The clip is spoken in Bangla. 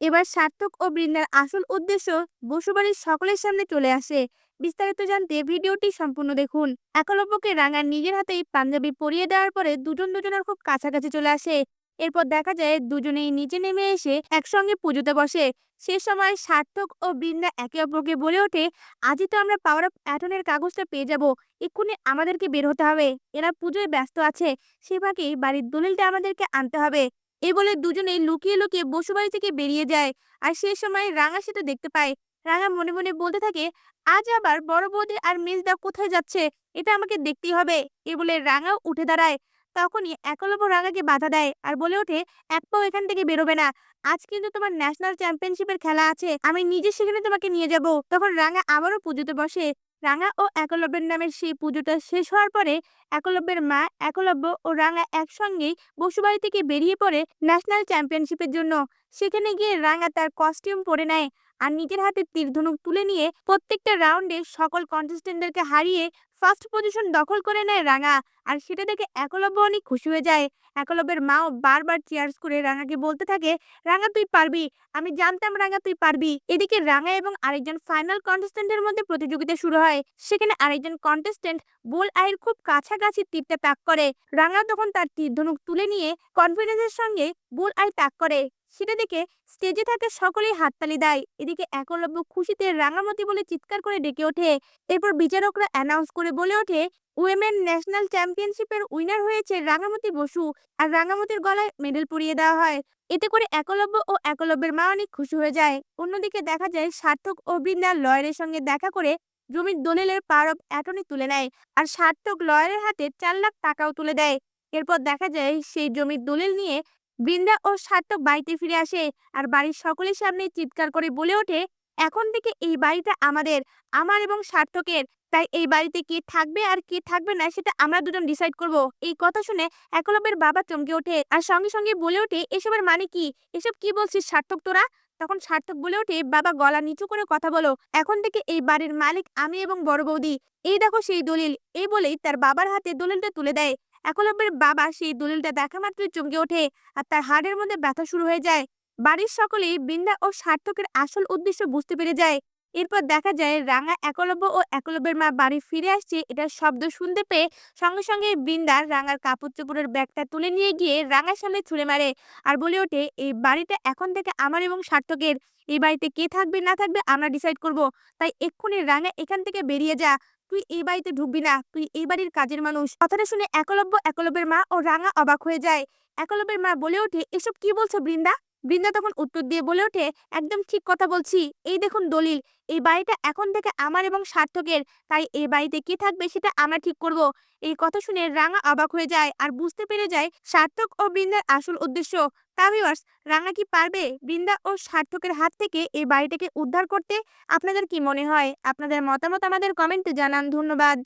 এবার সার্থক ও বৃন্দার আসল উদ্দেশ্য বসুবাড়ির সকলের সামনে চলে আসে। বিস্তারিত জানতে ভিডিওটি সম্পূর্ণ দেখুন। একলব্যকে রাঙা নিজের হাতেই পাঞ্জাবি পরিয়ে দেওয়ার পরে দুজন দুজনের খুব কাছাকাছি চলে আসে। এরপর দেখা যায় দুজনেই নিচে নেমে এসে একসঙ্গে পুজোতে বসে। সে সময় সার্থক ও বৃন্দা একে অপরকে বলে ওঠে, আজই তো আমরা পাওয়ার অফ অ্যাটনের কাগজটা পেয়ে যাব। এক্ষুনি আমাদেরকে বের হতে হবে। এরা পুজোয় ব্যস্ত আছে। সে বাড়ির দলিলটা আমাদেরকে আনতে হবে। এই বলে দুজনেই লুকিয়ে লুকিয়ে বসুবাড়ি থেকে বেরিয়ে যায়। আর সেই সময় রাঙা সেটা দেখতে পায়। রাঙা মনে মনে বলতে থাকে, আজ আবার বড় বৌদি আর মেজদা কোথায় যাচ্ছে? এটা আমাকে দেখতেই হবে। এ বলে রাঙাও উঠে দাঁড়ায়। তখনই একলব্য রাঙাকে বাধা দেয় আর বলে ওঠে, এক পাও এখান থেকে বেরোবে না। আজ কিন্তু তোমার ন্যাশনাল চ্যাম্পিয়নশিপের খেলা আছে। আমি নিজে সেখানে তোমাকে নিয়ে যাব। তখন রাঙা আবারও পুজোতে বসে। রাঙা ও একলব্যের নামের সেই পুজোটা শেষ হওয়ার পরে একলব্যের মা, একলব্য ও রাঙা একসঙ্গেই বসুবাড়ি থেকে বেরিয়ে পড়ে ন্যাশনাল চ্যাম্পিয়নশিপের জন্য। সেখানে গিয়ে রাঙা তার কস্টিউম পরে নেয় আর নিজের হাতে তীর ধনুক তুলে নিয়ে প্রত্যেকটা রাউন্ডে সকল কন্টেস্টেন্টদেরকে হারিয়ে ফার্স্ট পজিশন দখল করে নেয় রাঙা। আর সেটা দেখে একলব্য অনেক খুশি হয়ে যায়। একলব্যের মাও বারবার চিয়ার্স করে রাঙাকে বলতে থাকে, রাঙা, তুই পারবি। আমি জানতাম রাঙা, তুই পারবি। এদিকে রাঙা এবং আরেকজন ফাইনাল কন্টেস্টেন্টের মধ্যে প্রতিযোগিতা শুরু হয়। সেখানে আরেকজন কন্টেস্টেন্ট বোল আয়ের খুব কাছাকাছি তীরটা তাক করে। রাঙা তখন তার তীর ধনুক তুলে নিয়ে কনফিডেন্সের সঙ্গে বোল আই তাক করে। সেটা দেখে স্টেজে থাকা সকলেই হাততালি দেয়। এদিকে একলব্য খুশিতে রাঙামতি বলে চিৎকার করে ডেকে ওঠে। এরপর বিচারকরা অ্যানাউন্স করে বলে ওঠে উইমেন ন্যাশনাল চ্যাম্পিয়নশিপের উইনার হয়েছে রাঙামতি বসু আর রাঙামতির গলায় মেডেল পরিয়ে দেওয়া হয়। এতে করে একলব্য ও একলব্যের মা অনেক খুশি হয়ে যায়। অন্যদিকে দেখা যায় সার্থক ও বৃন্দা লয়ারের সঙ্গে দেখা করে জমির দলিলের পাওয়ার অফ অ্যাটর্নি তুলে নেয় আর সার্থক লয়ারের হাতে চার লাখ টাকাও তুলে দেয়। এরপর দেখা যায় সেই জমির দলিল নিয়ে বৃন্দা ও সার্থক বাড়িতে ফিরে আসে আর বাড়ির সকলের সামনে চিৎকার করে বলে ওঠে, এখন থেকে এই বাড়িটা আমাদের, আমার এবং সার্থকের তাই এই বাড়িতে কে থাকবে আর কে থাকবে না সেটা আমরা দুজন ডিসাইড করব। এই কথা শুনে একলব্যের বাবা চমকে ওঠে আর সঙ্গে সঙ্গে বলে ওঠে, এসবের মানে কি? এসব কি বলছিস সার্থক তোরা? তখন সার্থক বলে ওঠে, বাবা গলা নিচু করে কথা বলো, এখন থেকে এই বাড়ির মালিক আমি এবং বড় বৌদি। এই দেখো সেই দলিল। এই বলেই তার বাবার হাতে দলিলটা তুলে দেয়। একলব্যের বাবা সেই দলিলটা দেখা মাত্রই চমকে ওঠে আর তার হাড়ের মধ্যে ব্যথা শুরু হয়ে যায়। বাড়ির সকলেই বৃন্দা ও সার্থকের আসল উদ্দেশ্য বুঝতে পেরে যায়। এরপর দেখা যায় রাঙা একলব্য ও একলব্যের মা বাড়ি ফিরে আসছে। এটার শব্দ শুনতে পেয়ে সঙ্গে সঙ্গে বৃন্দার রাঙার কাপড় চোপড়ের ব্যাগটা তুলে নিয়ে গিয়ে রাঙার সামনে ছুঁড়ে মারে আর বলে ওঠে, এই বাড়িটা এখন থেকে আমার এবং সার্থকের। এই বাড়িতে কে থাকবে না থাকবে আমরা ডিসাইড করব। তাই এক্ষুনি রাঙা এখান থেকে বেরিয়ে যা। তুই এই বাড়িতে ঢুকবি না, তুই এই বাড়ির কাজের মানুষ। কথাটা শুনে একলব্য একলব্যের মা ও রাঙা অবাক হয়ে যায়। একলব্যের মা বলে ওঠে, এসব কি বলছো বৃন্দা? বৃন্দা তখন উত্তর দিয়ে বলে ওঠে, একদম ঠিক কথা বলছি। এই দেখুন দলিল, এই বাড়িটা এখন থেকে আমার এবং সার্থকের। তাই এই বাড়িতে কি থাকবে সেটা আমরা ঠিক করব। এই কথা শুনে রাঙা অবাক হয়ে যায় আর বুঝতে পেরে যায় সার্থক ও বৃন্দার আসল উদ্দেশ্য। তা ভিউয়ার্স রাঙা কি পারবে বৃন্দা ও সার্থকের হাত থেকে এই বাড়িটাকে উদ্ধার করতে? আপনাদের কি মনে হয়? আপনাদের মতামত আমাদের কমেন্টে জানান। ধন্যবাদ।